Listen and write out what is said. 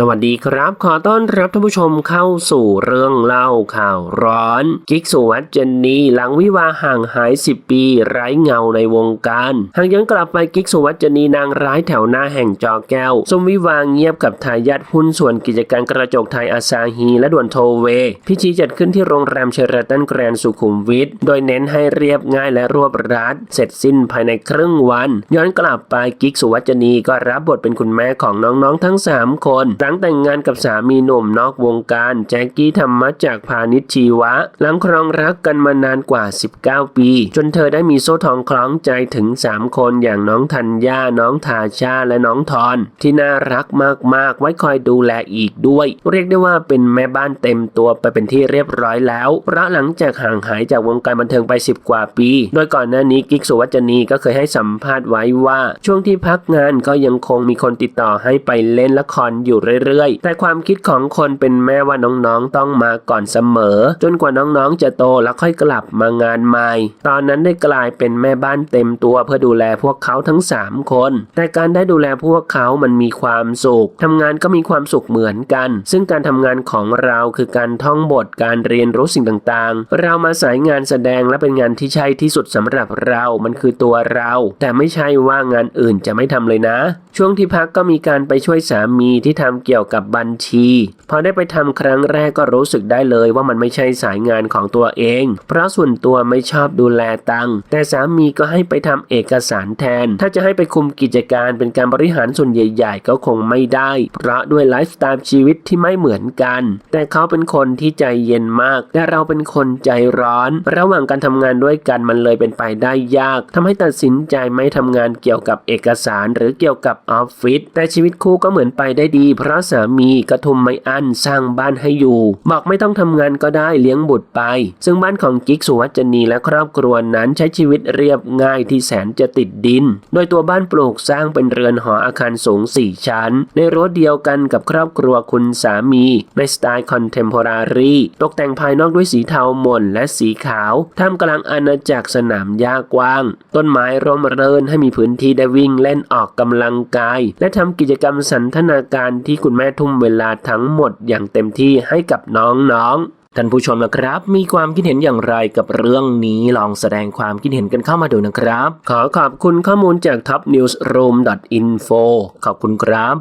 สวัสดีครับ ขอต้อนรับท่านผู้ชมเข้าสู่เรื่องเล่าข่าวร้อน กิ๊กสุวัจเจนนีหลังวิวาห์ห่างหาย 10 ปี ไร้เงาในวงการหากย้อนกลับไปกิ๊กสุวัจเจนนีนางร้ายแถวหน้าแห่งจอแก้วสมวิวาห์เงียบกับทายาทหุ้นส่วนกิจการกระจกไทยอาซาฮี และด่วนโทเว พิธีจัดขึ้นที่โรงแรมเชอราตันแกรนด์สุขุมวิทโดยเน้นให้เรียบง่ายและรวบรัด เสร็จสิ้นภายในครึ่งวัน ย้อนกลับไปกิ๊กสุวัจเจนีก็รับบทเป็นคุณแม่ของน้องๆทั้ง 3 คนลังแต่งงานกับสามีหนุ่มนอกวงการ แจ็คกี้ธรรมะจากพาณิชชีวะ หลังครองรักกันมานานกว่า 19 ปี จนเธอได้มีโซ่ทองคล้องใจถึง 3 คนอย่างน้องธัญญา น้องทาชา และน้องทอน ที่น่ารักมากๆ ไว้คอยดูแลอีกด้วย เรียกได้ว่าเป็นแม่บ้านเต็มตัวไปเป็นที่เรียบร้อยแล้ว เพราะหลังจากห่างหายจากวงการบันเทิงไป 10 กว่าปี โดยก่อนหน้านี้กิ๊กสุวัจนีก็เคยให้สัมภาษณ์ไว้ว่า ช่วงที่พักงานก็ยังคงมีคนติดต่อให้ไปเล่นละครอยู่เรื่อยๆ แต่ความคิดของคนเป็นแม่ว่าน้องๆต้องมาก่อนเสมอ จนกว่าน้องๆจะโตแล้วค่อยกลับมางานใหม่ ตอนนั้นได้กลายเป็นแม่บ้านเต็มตัวเพื่อดูแลพวกเขาทั้ง 3 คน แต่การได้ดูแลพวกเขามันมีความสุขทำงานก็มีความสุขเหมือนกัน ซึ่งการทำงานของเราคือการท่องบทการเรียนรู้สิ่งต่างๆ เรามาสายงานแสดงและเป็นงานที่ใช่ที่สุดสำหรับเรา มันคือตัวเรา แต่ไม่ใช่ว่างานอื่นจะไม่ทำเลยนะ ช่วงที่พักก็มีการไปช่วยสามีที่ทำเกี่ยวกับบัญชี พอได้ไปทำครั้งแรกก็รู้สึกได้เลยว่ามันไม่ใช่สายงานของตัวเอง เพราะส่วนตัวไม่ชอบดูแลตังค์แต่สามีก็ให้ไปทำเอกสารแทน ถ้าจะให้ไปคุมกิจการเป็นการบริหารส่วนใหญ่ ๆ ก็คงไม่ได้ เพราะด้วยไลฟ์สไตล์ชีวิตที่ไม่เหมือนกัน แต่เขาเป็นคนที่ใจเย็นมาก แต่เราเป็นคนใจร้อน ระหว่างการทำงานด้วยกันมันเลยเป็นไปได้ยากทำให้ตัดสินใจไม่ทำงานเกี่ยวกับเอกสารหรือเกี่ยวกับออฟฟิศแต่ชีวิตคู่ก็เหมือนไปได้ดีเพราะระสามีกระทุมไม่อั้นสร้างบ้านให้อยู่ บอกไม่ต้องทำงานก็ได้เลี้ยงบุตรไป ซึ่งบ้านของกิ๊กสุวัจนีและครอบครัวนั้นใช้ชีวิตเรียบง่ายที่แสนจะติดดิน โดยตัวบ้านปลูกสร้างเป็นเรือนหออาคารสูง 4 ชั้น ในรั้วเดียวกันกับครอบครัวคุณสามี ในสไตล์คอนเทมพอรารีตกแต่งภายนอกด้วยสีเทาหม่นและสีขาวท่ามกลางอาณาจักรสนามหญ้ากว้าง ต้นไม้ร่มรื่นให้มีพื้นที่ได้วิ่งเล่นออกกำลังกาย และทำกิจกรรมสันทนาการที่ที่คุณแม่ทุ่มเวลาทั้งหมดอย่างเต็มที่ให้กับน้องๆท่านผู้ชมนะครับ มีความคิดเห็นอย่างไรกับเรื่องนี้ลองแสดงความคิดเห็นกันเข้ามาดูนะครับ ขอขอบคุณข้อมูลจาก topnewsroom.info ขอบคุณครับ